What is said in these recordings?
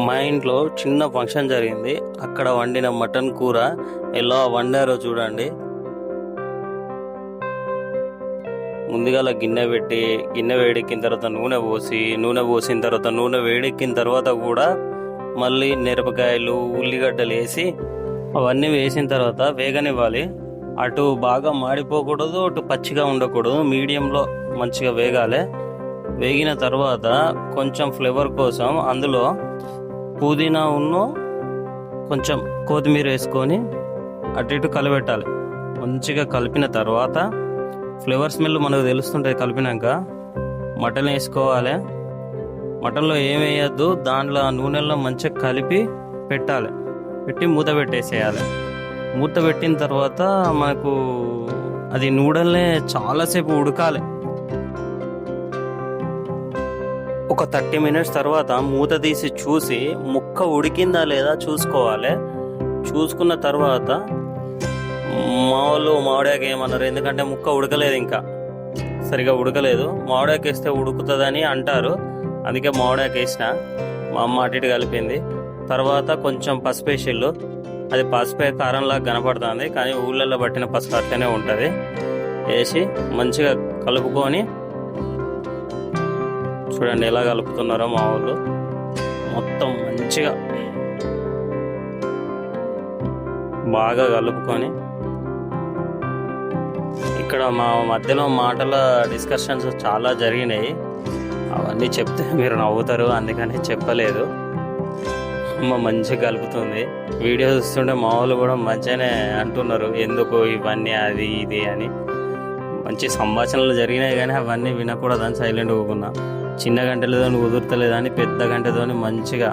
మా ఇంట్లో చిన్న ఫంక్షన్ జరిగింది. అక్కడ వండిన మటన్ కూర ఎలా వండారో చూడండి. ముందుగా గిన్నె పెట్టి గిన్నె వేడెక్కిన తర్వాత నూనె పోసి నూనె పోసిన తర్వాత నూనె వేడెక్కిన తర్వాత కూడా మళ్ళీ మిరపకాయలు ఉల్లిగడ్డలు వేసి అవన్నీ వేసిన తర్వాత వేగనివ్వాలి. అటు బాగా మాడిపోకూడదు అటు పచ్చిగా ఉండకూడదు. మీడియంలో మంచిగా వేగాలి. వేగిన తర్వాత కొంచెం ఫ్లేవర్ కోసం అందులో పుదీనా ఉన్ను కొంచెం కొత్తిమీర వేసుకొని అటు ఇటు కలబెట్టాలి. మంచిగా కలిపిన తర్వాత ఫ్లేవర్ స్మెల్ మనకు తెలుస్తుంటుంది కలిపినాక మటన్ వేసుకోవాలి. మటన్లో ఏం వేయద్దు దాంట్లో ఆ నూనెలో మంచిగా కలిపి పెట్టాలి. పెట్టి మూత పెట్టేసేయాలి. మూత పెట్టిన తర్వాత మనకు అది నూడల్నే చాలాసేపు ఉడకాలి. ఒక థర్టీ మినిట్స్ తర్వాత మూత తీసి చూసి ముక్క ఉడికిందా లేదా చూసుకోవాలి. చూసుకున్న తర్వాత మా వాళ్ళు ఏమన్నారు? ఎందుకంటే ముక్క ఉడకలేదు ఇంకా. సరిగా ఉడకలేదు. మామిడాకి వేస్తే ఉడుకుతుందని అంటారు. అందుకే మామిడాకి వేసిన. మా అమ్మ అటు ఇటు కలిపింది. తర్వాత కొంచెం పసుపు వేసిళ్ళు. అది పసుపే కారంలాగా కనపడుతుంది. కానీ ఊళ్ళల్లో పట్టిన పసుపు అట్లనే ఉంటుంది. వేసి మంచిగా కలుపుకొని చూడండి ఎలా కలుపుతున్నారో మా వాళ్ళు. మొత్తం మంచిగా బాగా కలుపుకొని ఇక్కడ మా మధ్యలో మాటల డిస్కషన్స్ చాలా జరిగినాయి. అవన్నీ చెప్తే మీరు నవ్వుతారు అందుకని చెప్పలేదు. అమ్మ మంచిగా కలుపుతుంది. వీడియో చూస్తుంటే మా వాళ్ళు కూడా మంచిగానే అంటున్నారు ఎందుకు ఇవన్నీ అది ఇది అని. మంచి సంభాషణలు జరిగినాయి కానీ అవన్నీ వినకూడదని సైలెంట్ ఊకున్నా. చిన్న గంటలతో కుదురుతలేదని పెద్ద గంటతో మంచిగా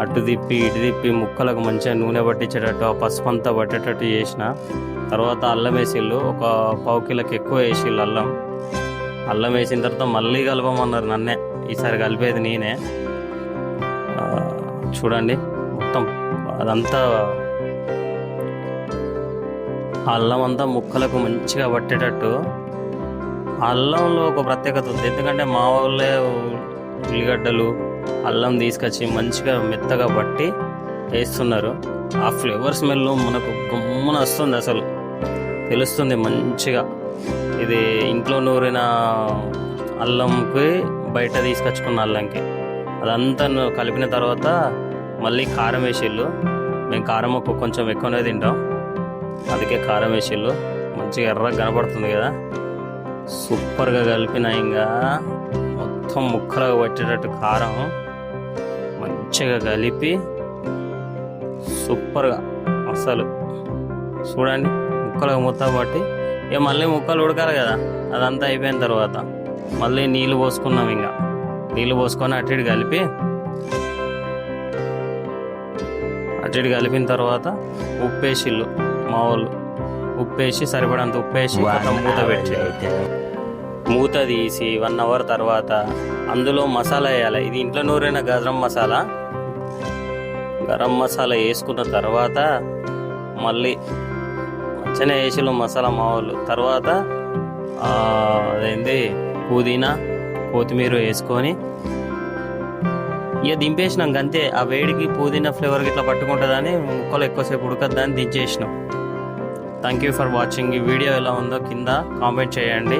అటు తిప్పి ఇటు తిప్పి ముక్కలకు మంచిగా నూనె పట్టించేటట్టు ఆ పసుపు అంతా పట్టేటట్టు చేసిన. తర్వాత అల్లం వేసిళ్ళు ఒక పావు కిలోకి ఎక్కువ వేసిళ్ళు అల్లం. అల్లం వేసిన తర్వాత మళ్ళీ కలపమన్నారు నన్నే. ఈసారి కలిపేది నేనే. చూడండి మొత్తం అదంతా అల్లం అంతా ముక్కలకు మంచిగా పట్టేటట్టు అల్లంలో ఒక ప్రత్యేకత ఉంది. ఎందుకంటే మా వాళ్ళే ఉల్లిగడ్డలు అల్లం తీసుకొచ్చి మంచిగా మెత్తగా పట్టి వేస్తున్నారు. ఆ ఫ్లేవర్ స్మెల్ మనకు గమ్మున వస్తుంది అసలు. తెలుస్తుంది మంచిగా. ఇది ఇంట్లో నూరిన అల్లంకి బయట తీసుకొచ్చుకున్న అల్లంకి. అదంతా కలిపిన తర్వాత మళ్ళీ కారం వేసిళ్ళు. మేము కారం ఒక కొంచెం ఎక్కువనే తింటాం. అందుకే కారం వేసిళ్ళు. మంచిగా ఎర్రగా కనపడుతుంది కదా. సూపర్గా కలిపిన ఇంకా. మొత్తం ముక్కలుగా పట్టేటట్టు కారం మంచిగా కలిపి సూపర్గా అసలు. చూడండి ముక్కలకు మొత్తం పట్టి. ఇక మళ్ళీ ముక్కలు ఉడకాలి కదా అదంతా అయిపోయిన తర్వాత. మళ్ళీ నీళ్ళు పోసుకున్నాం ఇంకా. నీళ్ళు పోసుకొని అటు ఇటు కలిపి అటు ఇటు కలిపిన తర్వాత ఉప్పేసిళ్ళు మా వాళ్ళు. ఉప్పేసి సరిపడంత ఉప్పేసి మూత పెట్టి. మూత తీసి వన్ అవర్ తర్వాత అందులో మసాలా వేయాలి. ఇది ఇంట్లో నూరైన గరం మసాలా. గరం మసాలా వేసుకున్న తర్వాత మళ్ళీ మంచిగానే వేసిలో మసాలా మావులు. తర్వాత అదేంది? అదేంటి పుదీనా కొత్తిమీర వేసుకొని ఇక దింపేసినాం అంతే ఆ వేడికి పుదీనా ఫ్లేవర్ ఇట్లా పట్టుకుంటుందని ముక్కలు ఎక్కువసేపు ఉడకద్దని దించేసినాం. థ్యాంక్ యూ ఫర్ వాచింగ్ ఈ వీడియో ఎలా ఉందో కింద కామెంట్ చేయండి.